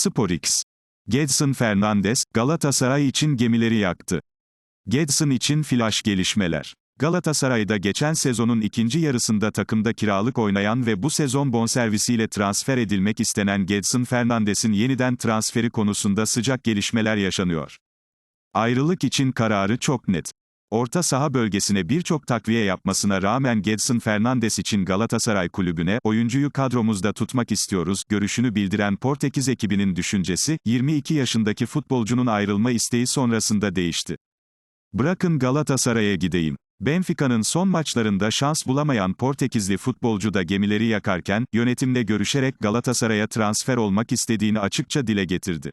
SporX. Gedson Fernandes, Galatasaray için gemileri yaktı. Gedson için flash gelişmeler. Galatasaray'da geçen sezonun ikinci yarısında takımda kiralık oynayan ve bu sezon bonservisiyle transfer edilmek istenen Gedson Fernandes'in yeniden transferi konusunda sıcak gelişmeler yaşanıyor. Ayrılık için kararı çok net. Orta saha bölgesine birçok takviye yapmasına rağmen Gedson Fernandes için Galatasaray kulübüne, oyuncuyu kadromuzda tutmak istiyoruz, görüşünü bildiren Portekiz ekibinin düşüncesi, 22 yaşındaki futbolcunun ayrılma isteği sonrasında değişti. Bırakın Galatasaray'a gideyim. Benfica'nın son maçlarında şans bulamayan Portekizli futbolcu da gemileri yakarken, yönetimle görüşerek Galatasaray'a transfer olmak istediğini açıkça dile getirdi.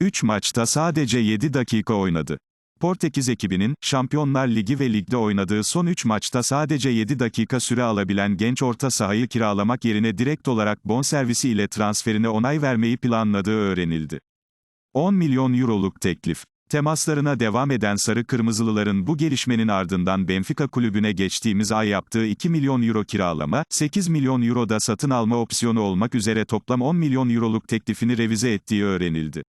3 maçta sadece 7 dakika oynadı. Portekiz ekibinin, Şampiyonlar Ligi ve ligde oynadığı son 3 maçta sadece 7 dakika süre alabilen genç orta sahayı kiralamak yerine direkt olarak bonservisi ile transferine onay vermeyi planladığı öğrenildi. 10 milyon euroluk teklif. Temaslarına devam eden Sarı Kırmızılıların bu gelişmenin ardından Benfica kulübüne geçtiğimiz ay yaptığı 2 milyon euro kiralama, 8 milyon euro da satın alma opsiyonu olmak üzere toplam 10 milyon euroluk teklifini revize ettiği öğrenildi.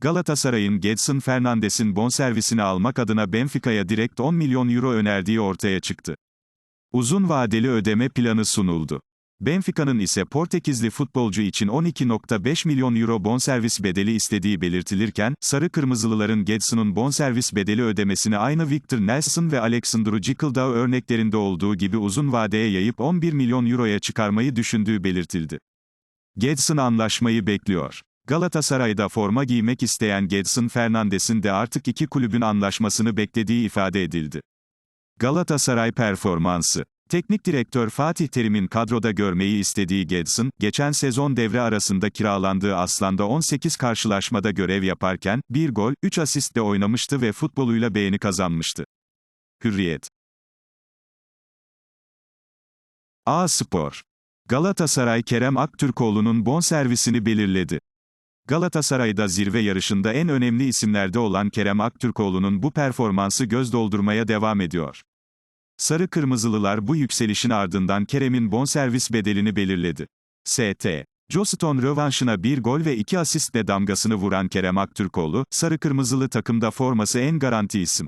Galatasaray'ın Gedson Fernandes'in bonservisini almak adına Benfica'ya direkt 10 milyon euro önerdiği ortaya çıktı. Uzun vadeli ödeme planı sunuldu. Benfica'nın ise Portekizli futbolcu için 12.5 milyon euro bonservis bedeli istediği belirtilirken, Sarı Kırmızılıların Gedson'un bonservis bedeli ödemesini aynı Victor Nelson ve Alexandru Cicildao örneklerinde olduğu gibi uzun vadeye yayıp 11 milyon euroya çıkarmayı düşündüğü belirtildi. Gedson anlaşmayı bekliyor. Galatasaray'da forma giymek isteyen Gedson Fernandes'in de artık iki kulübün anlaşmasını beklediği ifade edildi. Galatasaray performansı Teknik direktör Fatih Terim'in kadroda görmeyi istediği Gedson, geçen sezon devre arasında kiralandığı Aslan'da 18 karşılaşmada görev yaparken, 1 gol, 3 asistle oynamıştı ve futboluyla beğeni kazanmıştı. Hürriyet A Spor Galatasaray Kerem Aktürkoğlu'nun bonservisini belirledi. Galatasaray'da zirve yarışında en önemli isimlerde olan Kerem Aktürkoğlu'nun bu performansı göz doldurmaya devam ediyor. Sarı Kırmızılılar bu yükselişin ardından Kerem'in bonservis bedelini belirledi. ST. Joston rövanşına bir gol ve iki asistle damgasını vuran Kerem Aktürkoğlu, Sarı Kırmızılı takımda forması en garanti isim.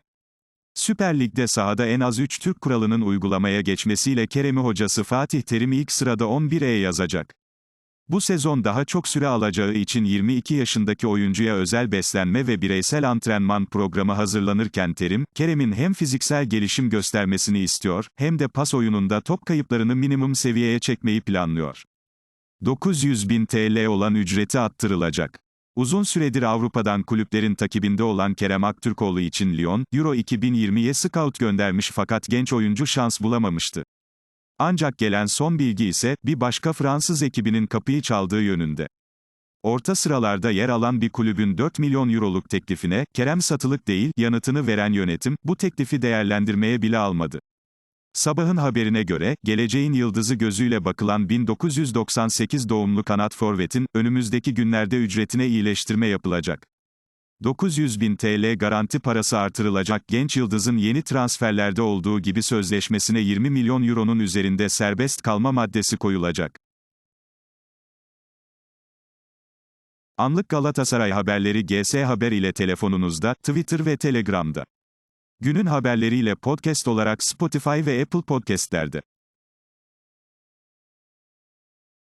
Süper Lig'de sahada en az 3 Türk kuralının uygulamaya geçmesiyle Kerem'i hocası Fatih Terim ilk sırada 11'e yazacak. Bu sezon daha çok süre alacağı için 22 yaşındaki oyuncuya özel beslenme ve bireysel antrenman programı hazırlanırken Terim, Kerem'in hem fiziksel gelişim göstermesini istiyor, hem de pas oyununda top kayıplarını minimum seviyeye çekmeyi planlıyor. 900 bin TL olan ücreti attırılacak. Uzun süredir Avrupa'dan kulüplerin takibinde olan Kerem Aktürkoğlu için Lyon, Euro 2020'ye scout göndermiş fakat genç oyuncu şans bulamamıştı. Ancak gelen son bilgi ise, bir başka Fransız ekibinin kapıyı çaldığı yönünde. Orta sıralarda yer alan bir kulübün 4 milyon euroluk teklifine, Kerem satılık değil, yanıtını veren yönetim, bu teklifi değerlendirmeye bile almadı. Sabahın haberine göre, geleceğin yıldızı gözüyle bakılan 1998 doğumlu kanat forvetin, önümüzdeki günlerde ücretine iyileştirme yapılacak. 900 bin TL garanti parası artırılacak genç yıldızın yeni transferlerde olduğu gibi sözleşmesine 20 milyon euronun üzerinde serbest kalma maddesi koyulacak. Anlık Galatasaray haberleri GS Haber ile telefonunuzda, Twitter ve Telegram'da. Günün haberleriyle podcast olarak Spotify ve Apple Podcast'lerde.